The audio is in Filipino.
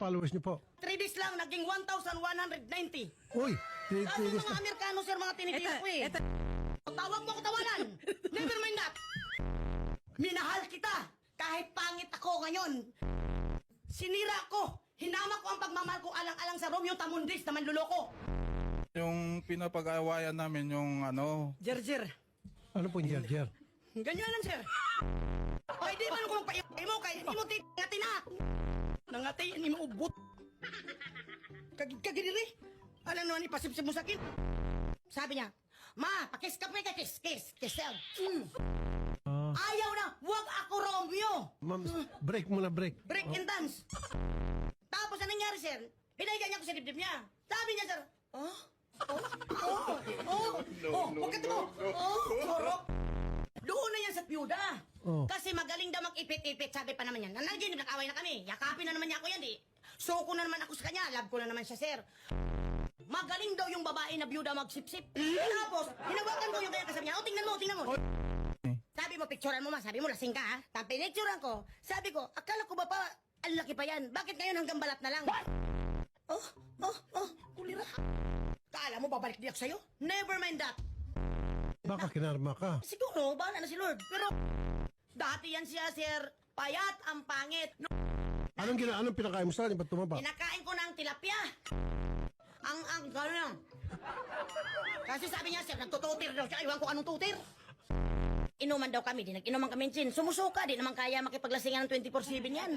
followers niyo po? 3 days lang, naging 1,190. Uy, three, Kasi three days mga na. Amerikano, sir, mga tinitira ko eh. Tawag mo ko tawanan. Never mind that. Minahal kita. Kahit pangit ako ngayon. Sinira ko. Hinama ko ang pagmamahal ko alang-alang sa Romeo Tamundis na manluloko. Yung pinapag-awayan namin yung ano, Jer-jer. Ano po yung jer Ganyanan, sir. Ay, di man ko magpaiay mo kay hindi mo ti ngati na. Nangati ni mo ubot. Kag kagiriri. Alam naman ipasipsip mo sa akin. Sabi niya, Ma, pakis ka pa kiss, kiss, kiss. Mm. Ah. Ayaw na, wag ako Romeo. Ma'am, break muna, break. Break and dance. Tapos ano nangyari, sir? Pinaigan niya ko sa dibdib niya. Sabi niya, sir, Oh? Oh? Oh? Oh? Oh? Huwag ka tumo. Oh? Sorok. Doon na yan sa piyuda. Oh. Kasi magaling daw mag-ipit-ipit, sabi pa naman yan. Nanaginip, nag-away na kami. Yakapin na naman niya ako yan, di. Soko na naman ako sa kanya. Love ko na naman siya, sir. Magaling daw yung babae na biyuda magsipsip. Tapos, hinawakan ko yung kaya kasabi niya. O, tingnan mo, tingnan mo. Sabi mo, picturean mo ma. Sabi mo, lasing ka ha. Tapos pinicturean ko. Sabi ko, akala ko ba pa, ang laki pa yan. Bakit ngayon hanggang balat na lang? Oh, oh, oh, kulira. Kala mo babalik di ako sa'yo? Never mind that. Baka kinarma ka. Siguro, bahala na si Lord. Pero, dati yan siya, sir. Payat ang pangit. No, Anong gina anong pinakain mo sa kanya? Ba't tumaba? Kinakain ko ng tilapia. Ang, ang, gano'n lang. Kasi sabi niya, sir, nagtututir daw siya. Iwan ko anong tutir. Inuman daw kami, di nag-inuman kami gin. Sumusuka, di naman kaya makipaglasingan ng 24-7 yan.